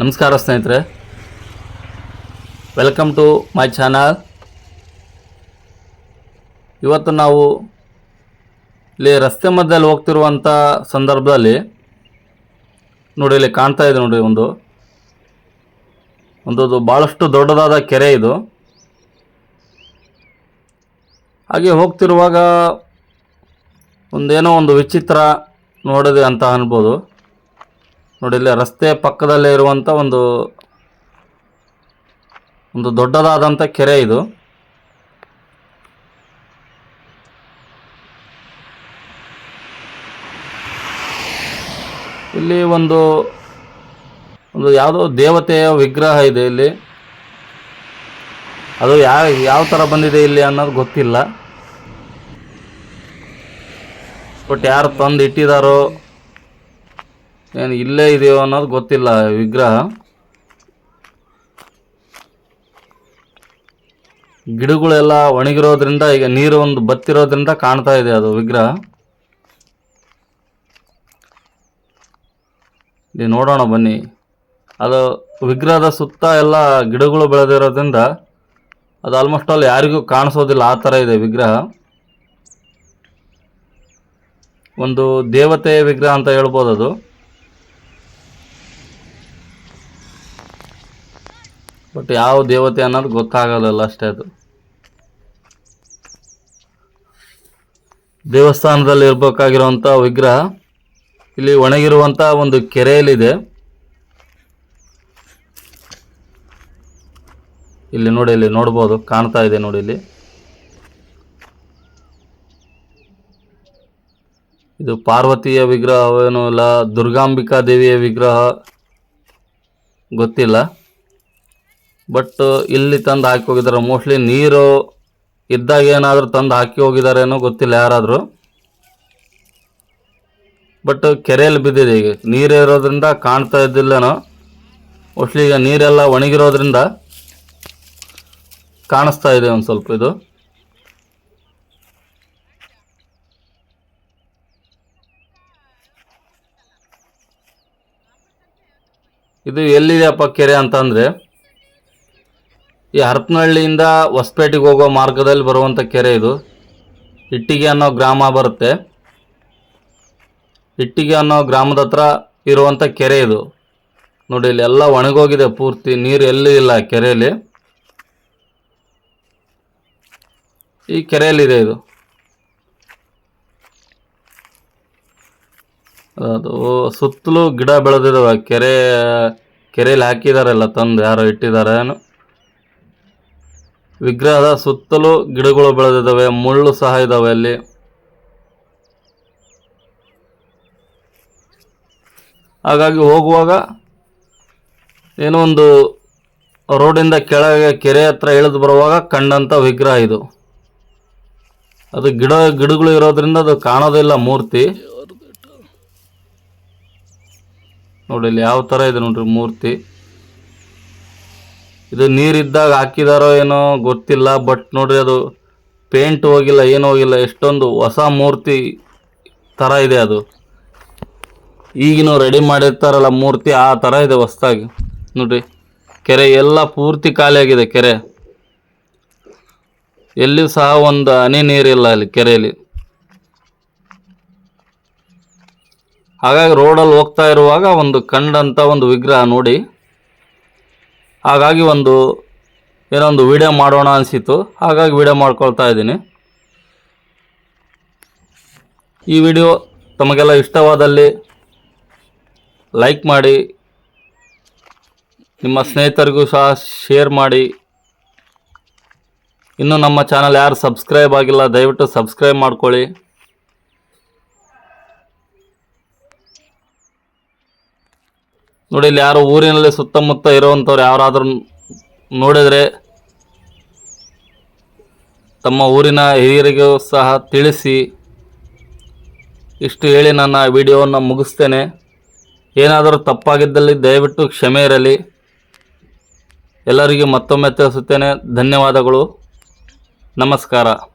ನಮಸ್ಕಾರ ಸ್ನೇಹಿತರೆ. Welcome to my channel ಇವತ್ತು ನಾವು ಇಲ್ಲಿ ರಸ್ತೆ ಮಧ್ಯದಲ್ಲಿ ಹೋಗ್ತಿರುವಂಥ ಸಂದರ್ಭದಲ್ಲಿ ನೋಡಿ, ಇಲ್ಲಿ ಕಾಣ್ತಾ ಇದೆ ನೋಡಿ ಒಂದು. ಒಂದು ಭಾಳಷ್ಟು ದೊಡ್ಡದಾದ ಕೆರೆ ಇದು. ಹಾಗೆ ಹೋಗ್ತಿರುವಾಗ ಒಂದೇನೋ ಒಂದು ವಿಚಿತ್ರ ನೋಡಿದೆ ಅಂತ ಅನ್ಬೋದು. ನೋಡಿ, ಇಲ್ಲಿ ರಸ್ತೆ ಪಕ್ಕದಲ್ಲೇ ಇರುವಂಥ ಒಂದು ಒಂದು ದೊಡ್ಡದಾದಂಥ ಕೆರೆ ಇದು. ಇಲ್ಲಿ ಒಂದು ಒಂದು ಯಾವುದೋ ದೇವತೆಯ ವಿಗ್ರಹ ಇದೆ ಇಲ್ಲಿ. ಅದು ಯಾವ ಯಾವ ಥರ ಬಂದಿದೆ ಇಲ್ಲಿ ಅನ್ನೋದು ಗೊತ್ತಿಲ್ಲ. ಬಟ್ ಯಾರು ತಂದು ಇಟ್ಟಿದಾರೋ ಏನು ಇಲ್ಲೇ ಇದೆಯೋ ಅನ್ನೋದು ಗೊತ್ತಿಲ್ಲ ವಿಗ್ರಹ. ಗಿಡಗಳೆಲ್ಲ ಒಣಗಿರೋದ್ರಿಂದ, ಈಗ ನೀರು ಒಂದು ಬತ್ತಿರೋದ್ರಿಂದ ಕಾಣ್ತಾ ಇದೆ ಅದು ವಿಗ್ರಹ. ಇಲ್ಲಿ ನೋಡೋಣ ಬನ್ನಿ. ಅದು ವಿಗ್ರಹದ ಸುತ್ತ ಎಲ್ಲ ಗಿಡಗಳು ಬೆಳೆದಿರೋದ್ರಿಂದ ಅದು ಆಲ್ಮೋಸ್ಟ್ ಆಲ್ ಯಾರಿಗೂ ಕಾಣಿಸೋದಿಲ್ಲ ಆ ಥರ ಇದೆ ವಿಗ್ರಹ. ಒಂದು ದೇವತೆಯ ವಿಗ್ರಹ ಅಂತ ಹೇಳ್ಬೋದು ಅದು. ಬಟ್ ಯಾವ ದೇವತೆ ಅನ್ನೋದು ಗೊತ್ತಾಗಲ್ಲ ಅಷ್ಟೇ ಅದು. ದೇವಸ್ಥಾನದಲ್ಲಿ ಇರಬೇಕಾಗಿರುವಂಥ ವಿಗ್ರಹ, ಇಲ್ಲಿ ಒಣಗಿರುವಂಥ ಒಂದು ಕೆರೆಯಲ್ಲಿದೆ. ಇಲ್ಲಿ ನೋಡಿ, ಇಲ್ಲಿ ನೋಡ್ಬೋದು, ಕಾಣ್ತಾ ಇದೆ ನೋಡಿ ಇಲ್ಲಿ. ಇದು ಪಾರ್ವತಿಯ ವಿಗ್ರಹವೇನೂ ಇಲ್ಲ, ದುರ್ಗಾಂಬಿಕಾ ದೇವಿಯ ವಿಗ್ರಹ ಗೊತ್ತಿಲ್ಲ. ಬಟ್ ಇಲ್ಲಿ ತಂದು ಹಾಕಿ ಹೋಗಿದ್ದಾರೆ ಮೋಸ್ಟ್ಲಿ ನೀರು ಇದ್ದಾಗ ಏನಾದರೂ ತಂದು ಹಾಕಿ ಹೋಗಿದಾರೇನೋ ಗೊತ್ತಿಲ್ಲ ಯಾರಾದರೂ. ಬಟ್ ಕೆರೆಯಲ್ಲಿ ಬಿದ್ದಿದೆ ಈಗ. ನೀರು ಇರೋದ್ರಿಂದ ಕಾಣ್ತಾ ಇದ್ದಿಲ್ಲನೋ ಮೋಸ್ಟ್ಲಿ ಈಗ ನೀರೆಲ್ಲ ಒಣಗಿರೋದ್ರಿಂದ ಕಾಣಿಸ್ತಾ ಇದೆ ಒಂದು ಸ್ವಲ್ಪ ಇದು. ಇದು ಎಲ್ಲಿದೆಯಪ್ಪ ಕೆರೆ ಅಂತಂದರೆ ಈ ಹರಪನಹಳ್ಳಿಯಿಂದ ಹೊಸಪೇಟೆಗೆ ಹೋಗೋ ಮಾರ್ಗದಲ್ಲಿ ಬರುವಂಥ ಕೆರೆ ಇದು. ಇಟ್ಟಿಗೆ ಅನ್ನೋ ಗ್ರಾಮ ಬರುತ್ತೆ. ಇಟ್ಟಿಗೆ ಅನ್ನೋ ಗ್ರಾಮದ ಹತ್ರ ಇರುವಂಥ ಕೆರೆ ಇದು. ನೋಡಿ, ಇಲ್ಲಿ ಎಲ್ಲ ಒಣಗೋಗಿದೆ ಪೂರ್ತಿ, ನೀರು ಎಲ್ಲೂ ಇಲ್ಲ ಕೆರೆಯಲ್ಲಿ. ಈ ಕೆರೆಯಲ್ಲಿದೆ ಇದು. ಅದು ಸುತ್ತಲೂ ಗಿಡ ಬೆಳೆದಿದ್ದಾವೆ ಕೆರೆ, ಕೆರೆಯಲ್ಲಿ ಹಾಕಿದಾರೆಲ್ಲ, ತಂದು ಯಾರೋ ಇಟ್ಟಿದ್ದಾರೆ ಏನೋ. ವಿಗ್ರಹದ ಸುತ್ತಲೂ ಗಿಡಗಳು ಬೆಳೆದಿದ್ದಾವೆ, ಮುಳ್ಳು ಸಹ ಇದಾವೆ ಅಲ್ಲಿ. ಹಾಗಾಗಿ ಹೋಗುವಾಗ ಏನೋ ಒಂದು ರೋಡಿಂದ ಕೆಳಗೆ ಕೆರೆ ಹತ್ರ ಇಳಿದು ಬರುವಾಗ ಕಂಡಂಥ ವಿಗ್ರಹ ಇದು. ಅದು ಗಿಡ, ಗಿಡಗಳು ಇರೋದ್ರಿಂದ ಅದು ಕಾಣೋದಿಲ್ಲ ಮೂರ್ತಿ. ನೋಡಿ ಇಲ್ಲಿ ಯಾವ ಥರ ಇದೆ ನೋಡ್ರಿ ಮೂರ್ತಿ. ಇದು ನೀರಿದ್ದಾಗ ಹಾಕಿದಾರೋ ಏನೋ ಗೊತ್ತಿಲ್ಲ ಬಟ್ ನೋಡ್ರಿ ಅದು ಪೇಂಟ್ ಹೋಗಿಲ್ಲ, ಏನು ಹೋಗಿಲ್ಲ, ಎಷ್ಟೊಂದು ಹೊಸ ಮೂರ್ತಿ ಥರ ಇದೆ ಅದು. ಈಗಿನ ರೆಡಿ ಮಾಡಿರ್ತಾರಲ್ಲ ಮೂರ್ತಿ, ಆ ಥರ ಇದೆ ಹೊಸದಾಗಿ. ನೋಡ್ರಿ, ಕೆರೆ ಎಲ್ಲ ಪೂರ್ತಿ ಖಾಲಿಯಾಗಿದೆ ಕೆರೆ. ಎಲ್ಲಿ ಸಹ ಒಂದು ಹನಿ ನೀರಿಲ್ಲ ಅಲ್ಲಿ ಕೆರೆಯಲ್ಲಿ. ಹಾಗಾಗಿ ರೋಡಲ್ಲಿ ಹೋಗ್ತಾ ಇರುವಾಗ ಒಂದು ಕಂಡಂಥ ಒಂದು ವಿಗ್ರಹ ನೋಡಿ. ಹಾಗಾಗಿ ಒಂದು ಏನೋ ಒಂದು ವಿಡಿಯೋ ಮಾಡೋಣ ಅನಿಸಿತ್ತು. ಹಾಗಾಗಿ ವಿಡಿಯೋ ಮಾಡ್ಕೊಳ್ತಾ ಇದ್ದೀನಿ. ಈ ವಿಡಿಯೋ ತಮಗೆಲ್ಲ ಇಷ್ಟವಾದಲ್ಲಿ ಲೈಕ್ ಮಾಡಿ, ನಿಮ್ಮ ಸ್ನೇಹಿತರಿಗೂ ಸಹ ಶೇರ್ ಮಾಡಿ. ಇನ್ನು ನಮ್ಮ ಚಾನಲ್ ಯಾರು ಸಬ್ಸ್ಕ್ರೈಬ್ ಆಗಿಲ್ಲ, ದಯವಿಟ್ಟು ಸಬ್ಸ್ಕ್ರೈಬ್ ಮಾಡ್ಕೊಳ್ಳಿ. ನೋಡಿ ಇಲ್ಲಿ ಯಾರು ಊರಿನಲ್ಲಿ ಸುತ್ತಮುತ್ತ ಇರುವಂಥವ್ರು ಯಾರಾದರೂ ನೋಡಿದರೆ ತಮ್ಮ ಊರಿನ ಹಿರಿಯರಿಗೂ ಸಹ ತಿಳಿಸಿ ಇಷ್ಟು ಹೇಳಿ ನನ್ನ ವಿಡಿಯೋವನ್ನು ಮುಗಿಸ್ತೇನೆ. ಏನಾದರೂ ತಪ್ಪಾಗಿದ್ದಲ್ಲಿ ದಯವಿಟ್ಟು ಕ್ಷಮೆ ಇರಲಿ. ಎಲ್ಲರಿಗೂ ಮತ್ತೊಮ್ಮೆ ತಿಳಿಸುತ್ತೇನೆ. ಧನ್ಯವಾದಗಳು. ನಮಸ್ಕಾರ.